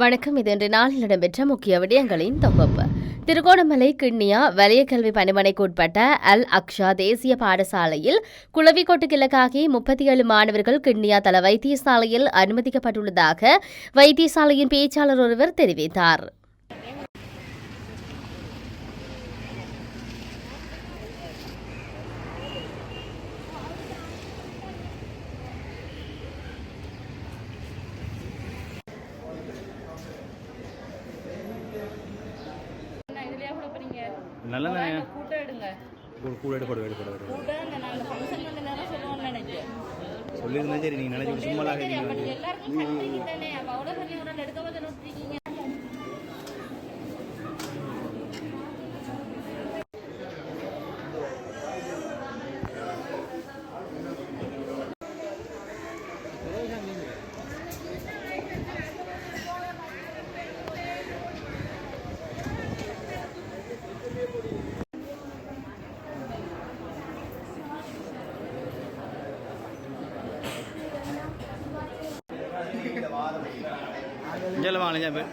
வணக்கம். இது இன்று நாளில் இடம்பெற்ற முக்கிய விடயங்களின் தொகுப்பு. திருகோணமலை கிண்ணியா வலய கல்வி பணிமனைக்கு உட்பட்ட அல் அக்ஷா தேசிய பாடசாலையில் குளவிக்கோட்டு கிழக்காகி முப்பத்தி ஏழு மாணவர்கள் கிண்ணியா தள வைத்தியசாலையில் அனுமதிக்கப்பட்டுள்ளதாக வைத்தியசாலையின் பேச்சாளர் ஒருவர் தெரிவித்தார். நல்ல கூட்டம் எடுங்க. கூட சொல்லுவோம்னு நினைக்கிறேன் சொல்லியிருந்தா சரி நீங்கள் நினைச்சு சும்மா எல்லாருக்கும் கட்டுறீங்க தானே அப்ப அவ்வளவு பெரிய ஒரு ஆள் எடுக்க வந்து நோட்டிருக்கீங்க இங்கே வாங்க இங்கே போய்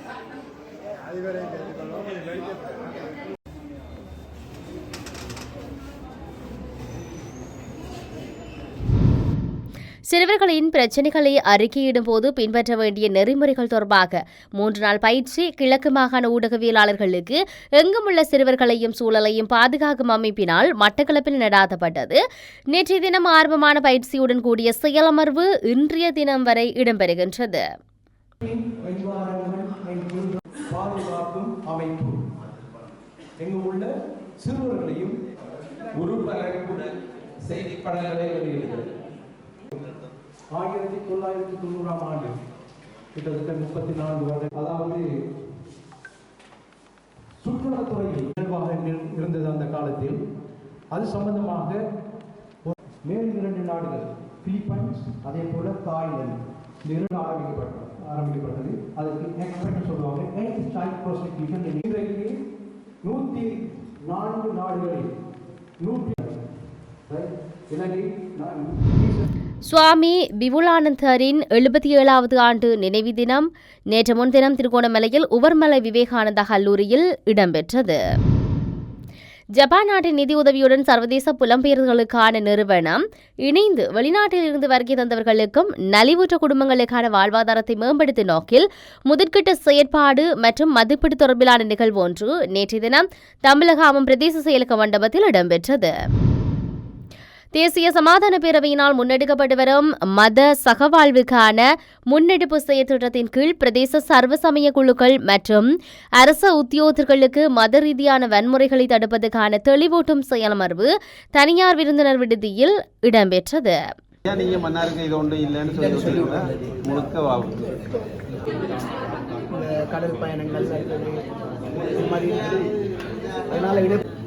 சிறுவர்களின் பிரச்சினைகளை அறிக்கையிடும் போது பின்பற்ற வேண்டிய நெறிமுறைகள் தொடர்பாக மூன்று நாள் பயிற்சி கிழக்கு மாகாண ஊடகவியலாளர்களுக்கு எங்குமுள்ள சிறுவர்களையும் சூழலையும் பாதுகாக்கும் அமைப்பினால் மட்டக்களப்பில் நடாத்தப்பட்டது. நேற்றைய தினம் ஆர்வமான பயிற்சியுடன் கூடிய செயலமர்வு இன்றைய தினம் வரை இடம்பெறுகின்றது. பாதுகாக்கும் அமைப்பு. எங்கு உள்ள சிறுவர்களையும் உருப்பரப்புடன் செய்தி படங்களை வெளியிடுகிறது. ஆயிரத்தி தொள்ளாயிரத்தி தொண்ணூறாம் ஆண்டு கிட்டத்தட்ட முப்பத்தி நான்கு வருடம் அதாவது சுற்றுலாத்துறையில் நிர்வாகங்கள் இருந்தது அந்த காலத்தில். அது சம்பந்தமாக மேலும் இரண்டு நாடுகள் பிலிப்பைன்ஸ் அதே போல தாய்லாந்து இந்த இரண்டு ஆரம்பிக்கப்பட்டது. ஆரம்பிக்கப்பட்டது. அதுக்கு எக்ஸ்பெக்ட் சொல்லுவாங்க. எயிட் ஸ்டாக் ப்ரோசிக்யூஷன் இன்றைக்கு நூற்றி நான்கு நாடுகளில். நூற்றி இலங்கை சுவாமி விபுலானந்தரின் எழுபத்தி ஏழாவது ஆண்டு நினைவு தினம் நேற்று முன்தினம் திருகோணமலையில் உவர்மலை விவேகானந்தா கல்லூரியில் இடம்பெற்றது. ஜப்பான் நாட்டின் நிதி உதவியுடன் சர்வதேச புலம்பெயர்களுக்கான நிறுவனம் இணைந்து வெளிநாட்டில் இருந்து வருகை தந்தவர்களுக்கும் நலிவுற்ற குடும்பங்களுக்கான வாழ்வாதாரத்தை மேம்படுத்தும் நோக்கில் முதற்கட்ட செயற்பாடு மற்றும் மதிப்பீடு தொடர்பிலான நிகழ்வு ஒன்று நேற்றைய தினம் தமிழகாமம் பிரதேச செயலக மண்டபத்தில் இடம்பெற்றது. தேசிய சமாதான பேரவையினால் முன்னெடுக்கப்பட்டு வரும் மத சகவாழ்வுக்கான முன்னெடுப்பு செயற்திட்டத்தின் கீழ் பிரதேச சர்வ சமய குழுக்கள் மற்றும் அரச உத்தியோகர்களுக்கு மத ரீதியான வன்முறைகளை தடுப்பதற்கான தெளிவூட்டும் செயலமர்வு தனியார் விருந்தினர் விடுதியில் இடம்பெற்றது. ஏன் நீங்கள் மன்னாருக்கு இது ஒன்று இல்லைன்னு சொல்லி சொல்லுங்க முழுக்க வாக்கு இந்த கடல் பயணங்கள் அதனால் போடலாம்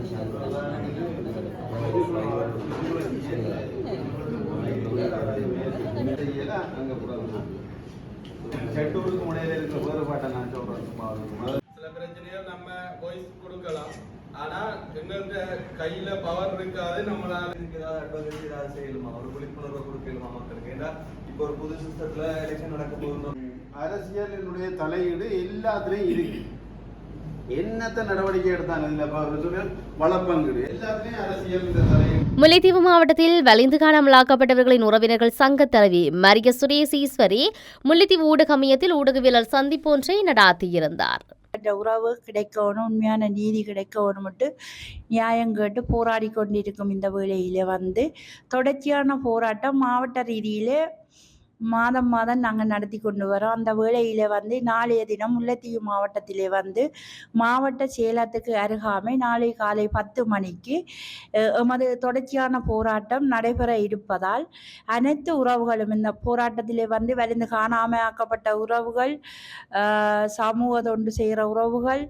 செட்டூருக்கு முனையில் இருக்கிற வேறுபாட்டை நான் சொல்றேன் சில பிரச்சனைகள் நம்ம வாய்ஸ் கொடுக்கலாம். ஆனா எங்கள்கிட்ட கையில பவர் இருக்காது நம்மளால இதுக்கு ஏதாவது அட்வொகேசி ஏதாவது செய்யணுமா? ஒரு விழிப்புணர்வை கொடுக்கணுமா மக்களுக்கு? ஏன்னா இப்போ ஒரு புது சிஸ்டத்துல எலெக்ஷன் நடக்க போகுது அரசியலினுடைய தலையீடு எல்லாத்துலயும் இருக்கு. முல்லைத்தீவு மாவட்டத்தில் வலிந்து காணாமலாக்கப்பட்டவர்களின் உறவினர்கள் சங்க தலைவி மரிய சுரேசீஸ்வரி முல்லைத்தீவு ஊடக மையத்தில் ஊடகவியலர் சந்திப்பு ஒன்றை நடாத்தியிருந்தார். உறவு கிடைக்கணும் உண்மையான நீதி கிடைக்கணும்ட்டு நியாயம் கேட்டு போராடி கொண்டிருக்கும் இந்த வேளையில வந்து தொடர்ச்சியான போராட்டம் மாவட்ட ரீதியிலே மாதம் மாதம் நாங்கள் நடத்தி கொண்டு வரோம். அந்த வேளையில் வந்து நாளைய தினம் முல்லைத்தீவு மாவட்டத்திலே வந்து மாவட்ட செயலகத்துக்கு அருகாமை நாளை காலை பத்து மணிக்கு எமது தொடர்ச்சியான போராட்டம் நடைபெற இருப்பதால் அனைத்து உறவுகளும் இந்த போராட்டத்திலே வந்து வலிந்து காணாமல் ஆக்கப்பட்ட உறவுகள் சமூக தொண்டு செய்கிற உறவுகள்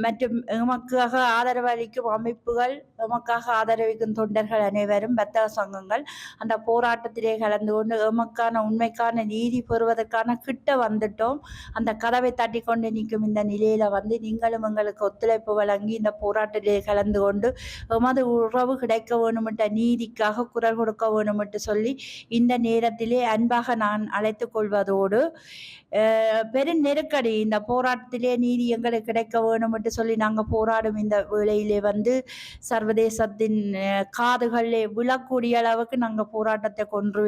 மற்றும் எமக்காக ஆதரவளிக்கும் அமைப்புகள் எமக்காக ஆதரவிக்கும் தொண்டர்கள் அனைவரும் வர்த்தக சங்கங்கள் அந்த போராட்டத்திலே கலந்து கொண்டு எமக்கான உண்மைக்கான நீதி பெறுவதற்கான கிட்ட வந்துட்டோம் அந்த கதவை தட்டி கொண்டு நிற்கும் இந்த நிலையில வந்து நீங்களும் எங்களுக்கு ஒத்துழைப்பு வழங்கி இந்த போராட்டத்திலே கலந்து கொண்டு எமது உறவு கிடைக்க வேணுமென்ற நீதிக்காக குரல் கொடுக்க வேணுமென்று சொல்லி இந்த நேரத்திலே அன்பாக நான் அழைத்துக் கொள்வதோடு பெரும் நெருக்கடி இந்த போராட்டத்திலே நீதி எங்களுக்கு கிடைக்க வேணும் என்று சொல்லி நாங்கள் போராடும் இந்த வேளையிலே வந்து சர்வதேசத்தின் அஹ், காதுகளிலே விழக்கூடிய அளவுக்கு நாங்கள் போராட்டத்தை கொன்று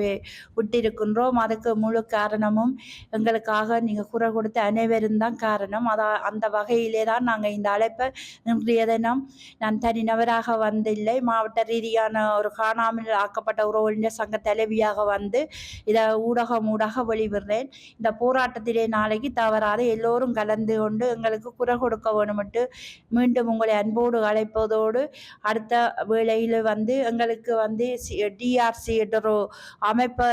விட்டிருக்கின்றோம். அதுக்கு முழு காரணமும் எங்களுக்காக நீங்கள் குரல் கொடுத்த அனைவரும் தான் காரணம். அதா அந்த வகையிலே தான் நாங்கள் இந்த அழைப்பை இன்றைய தினம் நான் தனிநபராக வந்தில்லை. மாவட்ட ரீதியான ஒரு காணாமல் ஆக்கப்பட்ட உறவுகளின் சங்க தலைவியாக வந்து இதை ஊடகம் ஊடாக வெளிவிடுறேன். இந்த போராட்டத்திலே நாளைக்கு தவறாத. எல்லோரும் கலந்து கொண்டு எங்களுக்கு குரல் கொடுக்க வேணும்ட்டு மீண்டும் உங்களை அன்போடு அழைப்பதோடு அடுத்த வேளையில் வந்து எங்களுக்கு வந்து டிஆர்சி ஒரு அமைப்பை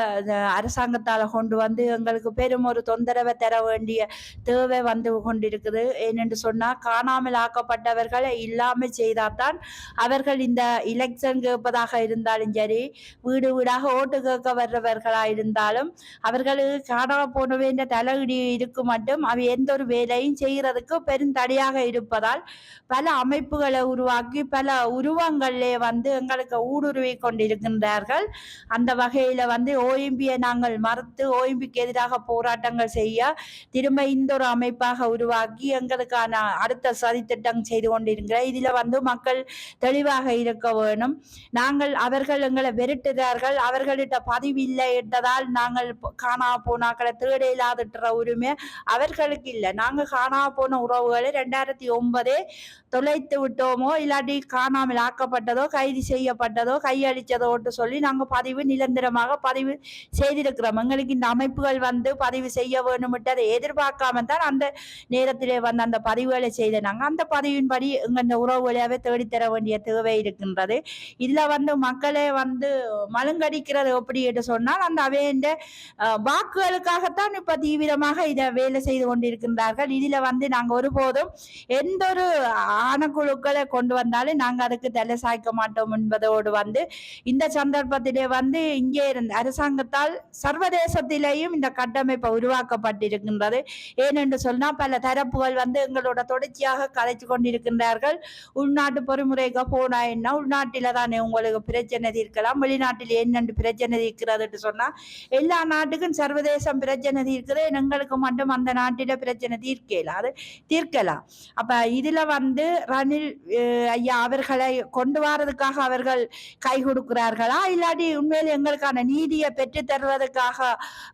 அரசாங்கத்தால் கொண்டு வந்து எங்களுக்கு பெரும் ஒரு தொந்தரவை தர வேண்டிய தேவை வந்து கொண்டிருக்குது. ஏனென்று சொன்னால் காணாமல் ஆக்கப்பட்டவர்களை இல்லாமல் செய்தால்தான் அவர்கள் இந்த எலெக்ஷன் கேட்பதாக இருந்தாலும் சரி வீடு வீடாக ஓட்டு கேட்க வர்றவர்களாக இருந்தாலும் அவர்களுக்கு காணாமல் போன வேண்டிய தலையீடு இருக்கு மட்டும் அவை எந்த ஒரு வேலையும் செய்கிறதுக்கு தடையாக இருப்பதால் பல அமைப்புகளை உருவாக்கி பல உருவங்களிலே வந்து எங்களுக்கு ஊடுருவி கொண்டிருக்கின்றார்கள். அந்த வகையில் வந்து ஓஎம்பியை நாங்கள் மறுத்து ஓஎம்பிக்கு எதிராக போராட்டங்கள் செய்ய திரும்ப இந்த ஒரு அமைப்பாக உருவாக்கி எங்களுக்கான அடுத்த சதித்திட்டம் செய்து கொண்டிருக்கிற இதில் வந்து மக்கள் தெளிவாக இருக்க வேணும். நாங்கள் அவர்கள் எங்களை வெறுட்டுகிறார்கள் அவர்களிட்ட பதிவு இல்லை என்றதால் நாங்கள் காணா போனாக்களை தேட இல்லாதுன்ற உரிமை அவர்களுக்கு இல்லை. நாங்கள் காணா போன உறவுகளை ரெண்டாயிரத்தி ஒன்பதே தொலைத்து விட்டோமோ இல்லாட்டி காணாமல் ஆக்கப்பட்டதோ கைது செய்யப்பட்டதோ கையடித்ததோட்டு சொல்லி நாங்கள் பதிவு நிரந்தரமாக பதிவு செய்திருக்கிறோம். எங்களுக்கு இந்த அமைப்புகள் வந்து பதிவு செய்ய வேணும்ட்டு அதை எதிர்பார்க்காம தான் அந்த நேரத்திலே வந்து அந்த பதிவுகளை செய்த நாங்கள் அந்த பதிவின்படி எங்கள் இந்த உறவுகளையாவே தேடித்தர வேண்டிய தேவை இருக்கின்றது. இதில் வந்து மக்களே வந்து மழுங்கடிக்கிறது எப்படி என்று சொன்னால் அந்த அவையின் வாக்குகளுக்காகத்தான் இப்போ தீவிரமாக இதை வேலை செய்து கொண்டிருக்கின்றார்கள். இதில் வந்து நாங்கள் ஒருபோதும் எந்த ஒரு ஆணக்குழுக்களை கொண்டு வந்தாலும் நாங்கள் அதுக்கு தலை சாய்க்க மாட்டோம் என்பதோடு வந்து இந்த சந்தர்ப்பத்திலே வந்து இங்கே இருந்த அரசாங்கத்தால் சர்வதேசத்திலேயும் இந்த கட்டமைப்பு உருவாக்கப்பட்டிருக்கின்றது. ஏனென்று சொன்னால் பல தரப்புகள் வந்து எங்களோட தொடர்ச்சியாக கதைச்சு கொண்டிருக்கின்றார்கள். உள்நாட்டு பொறிமுறைக்கு போனா என்ன? உள்நாட்டில தானே உங்களுக்கு பிரச்சனை இருக்கலாம் வெளிநாட்டில் என்னென்று பிரச்சனை இருக்கிறதுன்னு சொன்னால் எல்லா நாட்டுக்கும் சர்வதேசம் பிரச்சனை தீர்க்குது. எங்களுக்கு மட்டும் அந்த நாட்டில பிரச்சனை தீர்க்கலாம் அது தீர்க்கலாம். அப்ப இதுல வந்து ரணில் ஐயா அவர்களை கொண்டு வரதுக்காக அவர்கள் கை கொடுக்கிறார்களா? இல்லாட்டி உண்மையில் எங்களுக்கான நீதியை பெற்று தருவதற்காக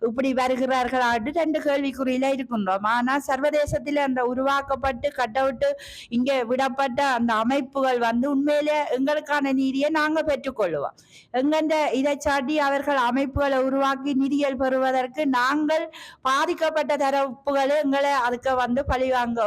இப்படி வருகிறார்களாட்டு ரெண்டு கேள்விக்குறியில இருக்கின்றோம். ஆனால் சர்வதேசத்தில் அந்த உருவாக்கப்பட்டு கட்டவிட்டு இங்கே விடப்பட்ட அந்த அமைப்புகள் வந்து உண்மையிலே எங்களுக்கான நீதியை நாங்கள் பெற்றுக்கொள்வோம் எங்கெந்த இதை சாட்டி அவர்கள் அமைப்புகளை உருவாக்கி நிதிகள் பெறுவதற்கு நாங்கள் பாதிக்கப்பட்ட தரப்புகளை எங்களை அதுக்கு வந்து பழிவாங்க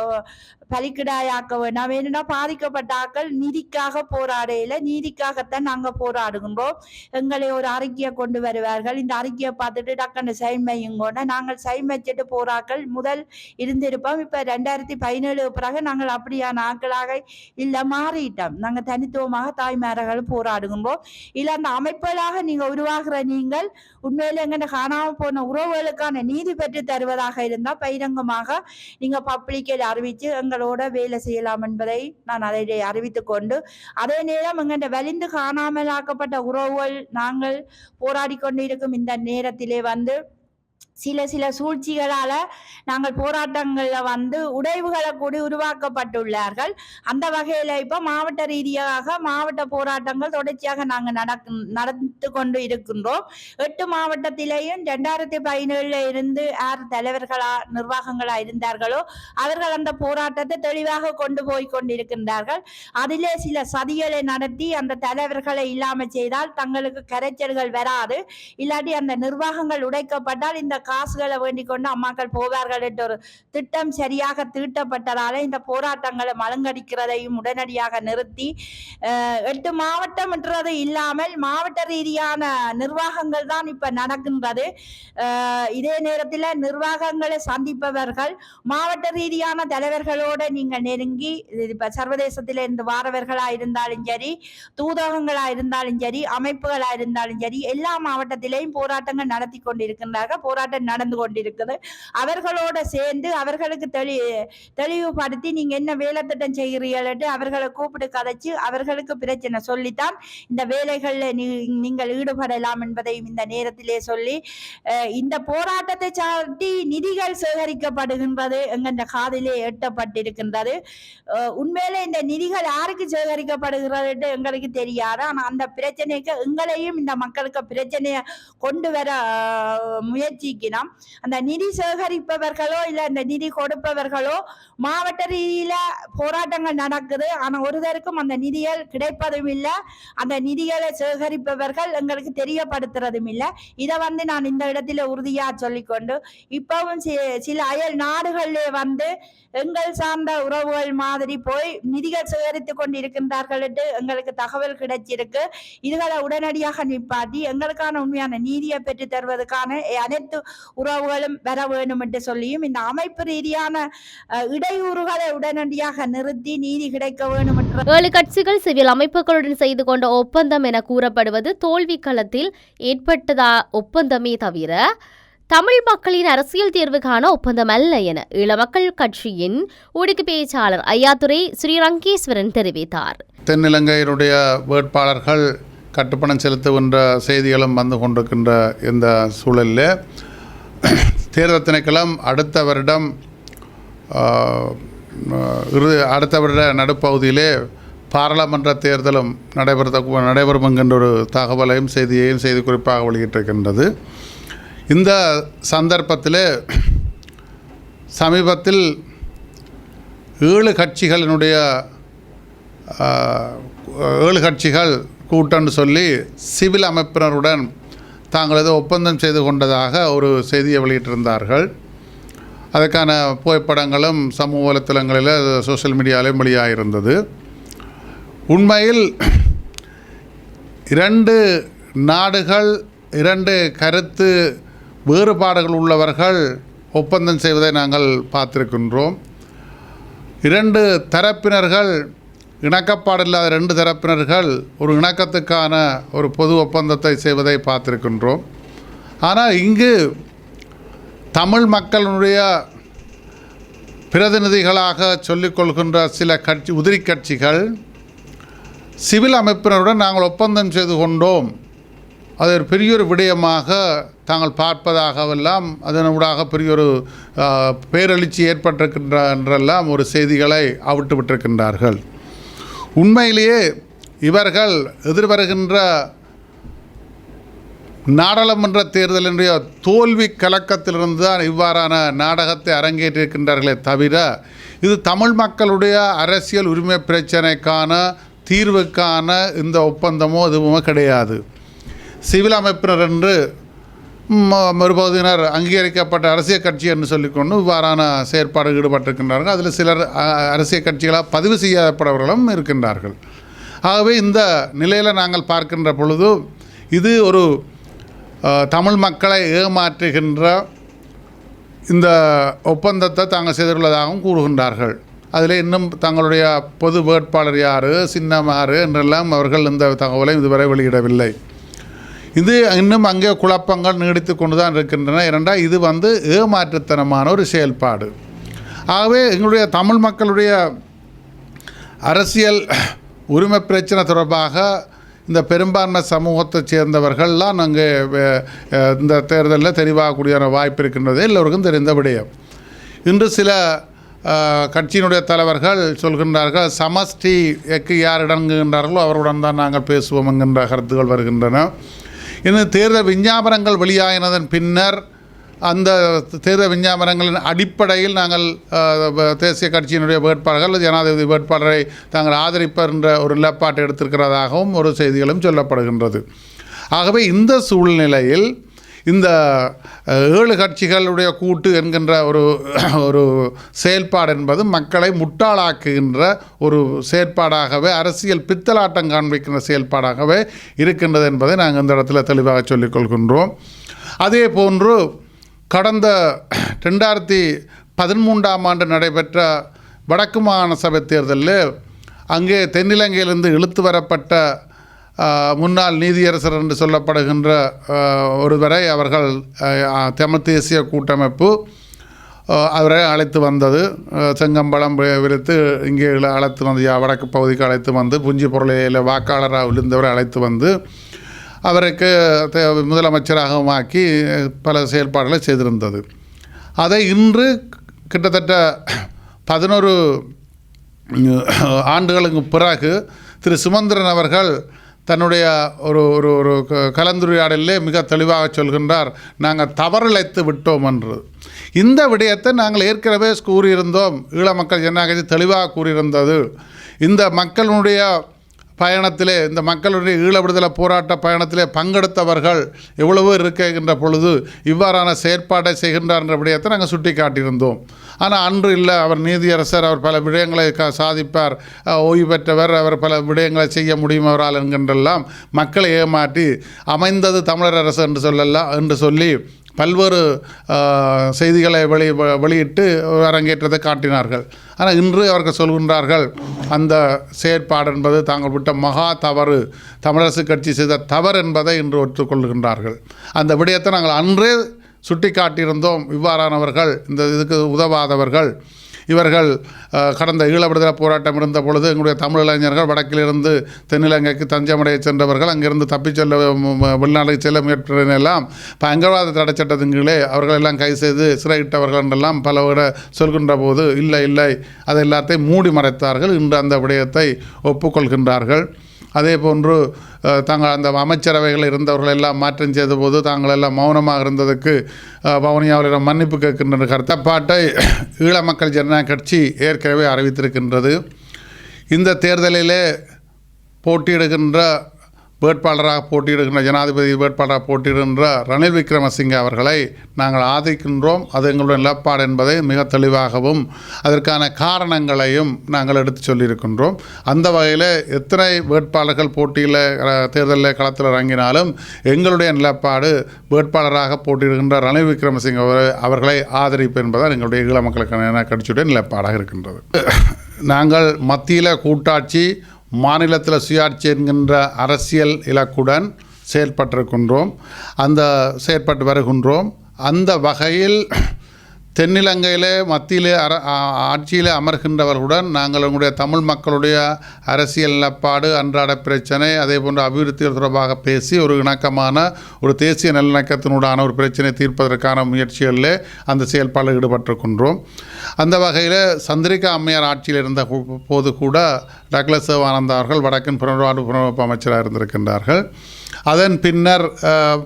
பலிக்கிடாயாக்க வேண்டாம் வேணும்னா பாதிக்கப்பட்ட ஆக்கள் நீதிக்காக போராடையில நீதிக்காகத்தான் நாங்க போராடுகின்றோம். எங்களை ஒரு அறிக்கையை கொண்டு வருவார்கள். இந்த அறிக்கையை பார்த்துட்டு டக்குன்னு சைன் நாங்கள் சைமைச்சிட்டு போராக்கள் முதல் இருந்திருப்போம். இப்ப ரெண்டாயிரத்தி பதினேழு பிறகு நாங்கள் அப்படியான ஆட்களாக இல்ல மாறிட்டோம். நாங்க தனித்துவமாக தாய்மார்கள் போராடுகின்றோம். இல்ல அந்த அமைப்புகளாக நீங்க உருவாகிற நீங்கள் உண்மையில எங்கிட்ட காணாம போன உறவுகளுக்கான நீதி பெற்று தருவதாக இருந்தா பகிரங்கமாக நீங்க பப்ளிக்கில் அறிவித்து எங்களோட வேலை செய்யலாம் என்பதை நான் அதை அறிவித்துக் கொண்டு அதே நேரம் எங்கள்கிட்ட வலிந்து காணாமல் ஆக்கப்பட்ட உறவுகள் நாங்கள் போராடி கொண்டிருக்கும் இந்த நேரத்திலே வந்து சில சில சூழ்ச்சிகளால நாங்கள் போராட்டங்களில் வந்து உடைவுகளை கூட உருவாக்கப்பட்டுள்ளார்கள். அந்த வகையில் இப்போ மாவட்ட ரீதியாக மாவட்ட போராட்டங்கள் தொடர்ச்சியாக நாங்கள் நடக் நடந்து கொண்டு இருக்கின்றோம். எட்டு மாவட்டத்திலேயும் ரெண்டாயிரத்தி பதினேழுல இருந்து யார் தலைவர்களா நிர்வாகங்களா இருந்தார்களோ அவர்கள் அந்த போராட்டத்தை தெளிவாக கொண்டு போய் கொண்டிருக்கின்றார்கள். அதிலே சில சதிகளை நடத்தி அந்த தலைவர்களை இல்லாமல் செய்தால் தங்களுக்கு கரைச்சல்கள் வராது. இல்லாட்டி அந்த நிர்வாகங்கள் உடைக்கப்பட்டால் இந்த காசுகளை வேண்டிக் கொண்டு அம்மாக்கள் போவார்கள் என்ற ஒரு திட்டம் சரியாக தீட்டப்பட்டதால இந்த போராட்டங்களை மலங்கடிக்கிறதையும் உடனடியாக நிறுத்தி எட்டு மாவட்டம் என்றது இல்லாமல் மாவட்ட ரீதியான நிர்வாகங்கள் தான் இப்ப நடக்கின்றது. இதே நேரத்தில் நிர்வாகங்களை சந்திப்பவர்கள் மாவட்ட ரீதியான தலைவர்களோட நீங்க நெருங்கி இப்ப சர்வதேசத்தில இருந்து வாரவர்களா இருந்தாலும் சரி தூதகங்களா இருந்தாலும் சரி அமைப்புகளா இருந்தாலும் சரி எல்லா மாவட்டத்திலையும் போராட்டங்கள் நடத்தி கொண்டிருக்கின்றார்கள். போராட்டம் நடந்து கொண்டிருக்குது. அவர்களோட சேர்ந்து அவர்களுக்கு தெளி தெளிவுபடுத்தி நீங்க என்ன வேலை திட்டம் செய்கிறீர்கள் அவர்களை கூப்பிட்டு கதைச்சு அவர்களுக்கு பிரச்சனை சொல்லித்தான். இந்த வேலைகளில் நீங்கள் ஈடுபடலாம் என்பதையும் இந்த நேரத்திலே சொல்லி இந்த போராட்டத்தை சாட்டி நிதிகள் சேகரிக்கப்படுகின்றது என்கின்ற காதிலே எட்டப்பட்டிருக்கின்றது. உண்மையிலே இந்த நிதிகள் யாருக்கு சேகரிக்கப்படுகிறது என்று எங்களுக்கு தெரியாது. ஆனா அந்த பிரச்சனைக்கு எங்களையும் இந்த மக்களுக்கு பிரச்சனையை கொண்டு வர முயற்சி முயற்சிக்கிறோம் அந்த நிதி சேகரிப்பவர்களோ இல்ல இந்த நிதி கொடுப்பவர்களோ மாவட்ட ரீதியில போராட்டங்கள் நடக்குது. ஆனா ஒருதருக்கும் அந்த நிதிகள் கிடைப்பதும் இல்லை. அந்த நிதிகளை சேகரிப்பவர்கள் எங்களுக்கு தெரியப்படுத்துறதும் இல்லை. இதை வந்து நான் இந்த இடத்துல உறுதியா சொல்லிக்கொண்டு இப்பவும் சில அயல் நாடுகளிலே வந்து எங்கள் சார்ந்த உறவுகள் மாதிரி போய் நிதிகள் சேகரித்து கொண்டிருக்கின்றார்கள் என்று எங்களுக்கு தகவல் கிடைச்சிருக்கு. இதுகளை உடனடியாக நிப்பாட்டி எங்களுக்கான உண்மையான நீதியை பெற்று தருவதற்கான அனைத்து உறவுகளும் வர வேண்டும் என்று சொல்லியும் இந்த அமைப்பு ரீதியான இடையூறுகளை உடனடியாக நிறுத்தி நீதி கிடைக்க வேண்டும் என்ற ஏழு கட்சிகள் சிவில் அமைப்புகளுடன் செய்து கொண்ட ஒப்பந்தம் என கூறப்படுவது தோல்வி களத்தில் ஏற்பட்டதா ஒப்பந்தமே தவிர தமிழ் மக்களின் அரசியல் தீர்வுக்கான ஒப்பந்தம் அல்ல என ஈழமக்கள் கட்சியின் ஊடக பேச்சாளர் ஐயாத்துரை ஸ்ரீரங்கேஸ்வரன் தெரிவித்தார். தென்னிலங்கையினுடைய வேட்பாளர்கள் கட்டுப்பணம் செலுத்துகின்ற செய்திகளும் வந்து கொண்டிருக்கின்ற இந்த சூழலில் தேர்தல் திணைக்களம் அடுத்த வருடம் ஆஹ், இறுதி அடுத்த வருட நடுப்பகுதியிலே பாராளுமன்ற தேர்தலும் நடைபெற நடைபெறும் என்கின்ற ஒரு தகவலையும் செய்தியையும் செய்தி குறிப்பாக வெளியிட்டிருக்கின்றது. இந்த சந்தர்ப்பத்தில் சமீபத்தில் ஏழு கட்சிகளினுடைய ஏழு கட்சிகள் கூட்டம்னு சொல்லி சிவில் அமைப்பினருடன் தாங்கள் ஏதோ ஒப்பந்தம் செய்து கொண்டதாக ஒரு செய்தியை வெளியிட்டிருந்தார்கள். அதுக்கான புகைப்படங்களும் சமூக வலைத்தளங்களில் சோஷியல் மீடியாவிலும் வெளியாகிருந்தது உண்மையில் இரண்டு நாடுகள் இரண்டு கருத்து வேறுபாடுகள் உள்ளவர்கள் ஒப்பந்தம் செய்வதை நாங்கள் பார்த்திருக்கின்றோம். இரண்டு தரப்பினர்கள் இணக்கப்பாடில்லாத ரெண்டு தரப்பினர்கள் ஒரு இணக்கத்துக்கான ஒரு பொது ஒப்பந்தத்தை செய்வதை பார்த்திருக்கின்றோம். ஆனால் இங்கு தமிழ் மக்களுடைய பிரதிநிதிகளாக சொல்லிக்கொள்கின்ற சில கட்சி உதிரி கட்சிகள் சிவில் அமைப்பினருடன் நாங்கள் ஒப்பந்தம் செய்து கொண்டோம். அது ஒரு பெரிய ஒரு விடயமாக தாங்கள் பார்ப்பதாகவெல்லாம் அதனூடாக பெரிய ஒரு பேரெழுச்சி ஏற்பட்டிருக்கின்ற என்றெல்லாம் ஒரு செய்திகளை அவிட்டு விட்டிருக்கின்றார்கள் உண்மையிலேயே இவர்கள் எதிர்வருகின்ற நாடாளுமன்ற தேர்தலினுடைய தோல்வி கலக்கத்திலிருந்து தான் இவ்வாறான நாடகத்தை அரங்கேற்றிருக்கின்றார்களே தவிர இது தமிழ் மக்களுடைய அரசியல் உரிமை பிரச்சனைக்கான தீர்வுக்கான இந்த ஒப்பந்தமோ எதுவுமே கிடையாது. சிவில் அமைப்பினர் என்று ம- மறுபகுதியினர் அங்கீகரிக்கப்பட்ட அரசியல் கட்சி என்று சொல்லிக்கொண்டு இவ்வாறான செயற்பாடு ஈடுபட்டிருக்கின்றார்கள். அதில் சிலர் அரசியல் கட்சிகளாக பதிவு செய்யப்படவர்களும் இருக்கின்றார்கள். ஆகவே இந்த நிலையில் நாங்கள் பார்க்கின்ற பொழுது இது ஒரு தமிழ் மக்களை ஏமாற்றுகின்ற இந்த ஒப்பந்தத்தை தாங்கள் செய்துள்ளதாகவும் கூறுகின்றார்கள். அதில் இன்னும் தங்களுடைய பொது வேட்பாளர் யார் சின்னம் யார் என்றெல்லாம் அவர்கள் இந்த தகவலை இதுவரை வெளியிடவில்லை. இது இன்னும் அங்கே குழப்பங்கள் நீடித்து கொண்டு தான் இருக்கின்றன. இரண்டால் இது வந்து ஏமாற்றுத்தனமான ஒரு செயல்பாடு. ஆகவே எங்களுடைய தமிழ் மக்களுடைய அரசியல் உரிமை பிரச்சனை தொடர்பாக இந்த பெரும்பான்மை சமூகத்தைச் சேர்ந்தவர்கள்லாம் அங்கே இந்த தேர்தலில் தெரிவாகக்கூடிய வாய்ப்பு இருக்கின்றது எல்லோருக்கும் தெரிந்த விடயம். இன்று சில கட்சியினுடைய தலைவர்கள் சொல்கின்றார்கள் சமஷ்டிக்கு யார் இடங்குகின்றார்களோ அவருடன் தான் நாங்கள் பேசுவோம் என்கின்ற கருத்துகள் வருகின்றன. இன்னும் தேர்தல் விஞ்ஞாபனங்கள் வெளியாகினதன் பின்னர் அந்த தேர்தல் விஞ்ஞாபனங்களின் அடிப்படையில் நாங்கள் தேசிய கட்சியினுடைய வேட்பாளர்கள் ஜனாதிபதி வேட்பாளரை தாங்கள் ஆதரிப்பர் என்ற ஒரு நிலப்பாட்டை எடுத்திருக்கிறதாகவும் ஒரு செய்திகளும் சொல்லப்படுகின்றது. ஆகவே இந்த சூழ்நிலையில் இந்த ஏழு கட்சிகளுடைய கூட்டு என்கின்ற ஒரு ஒரு செயல்பாடு என்பது மக்களை முட்டாளாக்குகின்ற ஒரு செயற்பாடாகவே அரசியல் பித்தலாட்டம் காண்பிக்கின்ற செயல்பாடாகவே இருக்கின்றது என்பதை நாங்கள் இந்த இடத்துல தெளிவாக சொல்லிக் கொள்கின்றோம். அதே போன்று கடந்த ரெண்டாயிரத்தி பதிமூன்றாம் ஆண்டு நடைபெற்ற வடக்கு மாகாண சபை தேர்தலில் அங்கே தென்னிலங்கையிலிருந்து இழுத்து வரப்பட்ட முன்னாள் நீதியரசர் என்று சொல்லப்படுகின்ற ஒருவரை அவர்கள் தமிழ் தேசிய கூட்டமைப்பு அவரை அழைத்து வந்தது. செங்கம்பளம் விரித்து இங்கே அழைத்து வந்து வடக்கு பகுதிக்கு அழைத்து வந்து புஞ்சி பொருளையில் வாக்காளராக விழுந்தவரை அழைத்து வந்து அவருக்கு முதலமைச்சராகவும் ஆக்கி பல செயல்பாடுகளை செய்திருந்தது. அதை இன்று கிட்டத்தட்ட பதினொரு ஆண்டுகளுக்கு பிறகு திரு சுமந்திரன் அவர்கள் தன்னுடைய ஒரு ஒரு ஒரு க- மிக தெளிவாக சொல்கின்றார் நாங்கள் தவறிழைத்து விட்டோம் என்று. இந்த விடயத்தை நாங்கள் ஏற்கனவே கூறியிருந்தோம். ஈழ மக்கள் ஜனநாயகத்தை தெளிவாக கூறியிருந்தது. இந்த மக்களுடைய பயணத்திலே இந்த மக்களுடைய ஈழ விடுதலை போராட்ட பயணத்திலே பங்கெடுத்தவர்கள் எவ்வளவோ இருக்கின்ற பொழுது இவ்வாறான செயற்பாட்டை செய்கின்றார் என்ற விடயத்தை நாங்கள் சுட்டி காட்டியிருந்தோம் ஆனால் அன்று இல்லை அவர் நீதியரசர் அவர் பல விடயங்களை க சாதிப்பார் ஓய்வு பெற்றவர் அவர் பல விடயங்களை செய்ய முடியும் அவரால் என்கின்றெல்லாம் மக்களை ஏமாற்றி அமைந்தது தமிழர் அரசு என்று சொல்லலாம் என்று சொல்லி பல்வேறு செய்திகளை வெளி வ- வெளியிட்டு அரங்கேற்றத்தை காட்டினார்கள். ஆனால் இன்று அவர்கள் சொல்கின்றார்கள் அந்த செயற்பாடு என்பது தாங்கள் விட்ட மகா தவறு தமிழரசு கட்சி செய்த தவறு என்பதை இன்று ஒற்றுக்கொள்கின்றார்கள். அந்த விடயத்தை நாங்கள் அன்றே சுட்டி காட்டியிருந்தோம் இவ்வாறானவர்கள் இந்த இதுக்கு உதவாதவர்கள் இவர்கள் கடந்த ஈழ விடுதலை போராட்டம் இருந்த பொழுது எங்களுடைய தமிழ் இளைஞர்கள் வடக்கிலிருந்து தென்னிலங்கைக்கு தஞ்சமடைய சென்றவர்கள். அங்கிருந்து தப்பிச் செல்ல வெளிநாடுக்கு செல்ல முயற்சினெல்லாம் பயங்கரவாத தடை சட்டத்தின் கீழே அவர்கள் எல்லாம் கை செய்து சிறையிட்டவர்கள் என்றெல்லாம் பல விட சொல்கின்ற போது இல்லை இல்லை அதை எல்லாத்தையும் மூடி மறைத்தார்கள். இன்று அந்த விடயத்தை ஒப்புக்கொள்கின்றார்கள். அதே போன்று தாங்கள் அந்த அமைச்சரவைகள் இருந்தவர்கள் எல்லாம் மாற்றம் செய்த போது தாங்கள் எல்லாம் மௌனமாக இருந்ததுக்கு அஹ், வவுனியாவிடம் மன்னிப்பு கேட்கின்ற கருத்தப்பாட்டை ஈழ மக்கள் ஜனநாயக கட்சி ஏற்கனவே அறிவித்திருக்கின்றது. இந்த தேர்தலிலே போட்டியிடுகின்ற வேட்பாளராக போட்டியிடுகின்ற ஜனாதிபதி வேட்பாளராக போட்டியிடுகின்ற ரணில் விக்ரமசிங்கே அவர்களை நாங்கள் ஆதரிக்கின்றோம். அது எங்களுடைய நிலப்பாடு என்பதை மிக தெளிவாகவும் அதற்கான காரணங்களையும் நாங்கள் எடுத்து சொல்லியிருக்கின்றோம். அந்த வகையில் எத்தனை வேட்பாளர்கள் போட்டியில் தேர்தலில் களத்தில் இறங்கினாலும் எங்களுடைய நிலப்பாடு வேட்பாளராக போட்டியிடுகின்ற ரணில் விக்ரமசிங்கே அவர் அவர்களை ஆதரிப்பு என்பதால் எங்களுடைய ஈழ மக்களுக்கான கட்சியுடைய நிலப்பாடாக இருக்கின்றது. நாங்கள் மத்தியில் கூட்டாட்சி மாநிலத்தில் சுயாட்சி என்கின்ற அரசியல் இலக்குடன் செயற்பட்டிருக்கின்றோம். அந்த செயற்பட்டு வருகின்றோம். அந்த வகையில் தென்னிலங்கையில் மத்தியில் அர ஆட்சியில் அமர்கின்றவர்களுடன் நாங்கள் உங்களுடைய தமிழ் மக்களுடைய அரசியல் நிலப்பாடு அன்றாட பிரச்சனை அதே போன்ற அபிவிருத்தி தொடர்பாக பேசி ஒரு இணக்கமான ஒரு தேசிய நல்லிணக்கத்தினூடான ஒரு பிரச்சனை தீர்ப்பதற்கான முயற்சிகளில் அந்த செயல்பாடில் ஈடுபட்டிருக்கின்றோம். அந்த வகையில் சந்திரிகா அம்மையார் ஆட்சியில் இருந்த போது கூட டக்ளஸ் சிவானந்தா அவர்கள் வடக்கின் புனர்வாழ்வு புனரமைப்பு அமைச்சராக இருந்திருக்கின்றார்கள். அதன் பின்னர்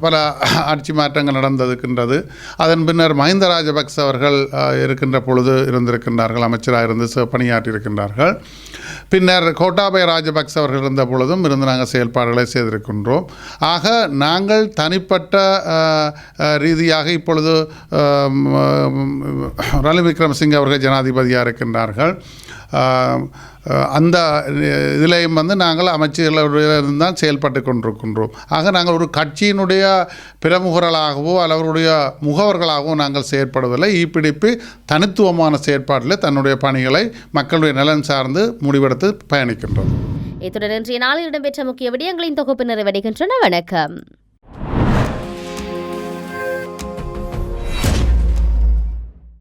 பல ஆட்சி மாற்றங்கள் நடந்திருக்கின்றது அதன் பின்னர் மஹிந்த ராஜபக்ச அவர்கள் இருக்கின்ற பொழுது இருந்திருக்கின்றார்கள். அமைச்சராக இருந்து ச- பணியாற்றியிருக்கின்றார்கள். பின்னர் கோட்டாபய ராஜபக்ச அவர்கள் இருந்த பொழுதும் இருந்து நாங்கள் செயல்பாடுகளை செய்திருக்கின்றோம். ஆக நாங்கள் தனிப்பட்ட ரீதியாக இப்பொழுது ரணில் விக்ரமசிங்கே அவர்கள் ஜனாதிபதியாக இருக்கின்றார்கள். அந்த இதிலையும் வந்து நாங்கள் அமைச்சர்களிடம் தான் செயல்பட்டு கொண்டிருக்கின்றோம். ஆக நாங்கள் ஒரு கட்சியினுடைய பிரமுகர்களாகவோ அல்லவருடைய முகவர்களாகவோ நாங்கள் செயற்படுவதில்லை இப்பிடிப்பு தனித்துவமான செயற்பாட்டில் தன்னுடைய பணிகளை மக்களுடைய நலன் சார்ந்து முடிவெடுத்து பயணிக்கின்றோம் இத்துடன் இன்றைய நாளில் இடம்பெற்ற முக்கிய விடயங்களின் தொகுப்பு நிறைவடைகின்றன. வணக்கம்.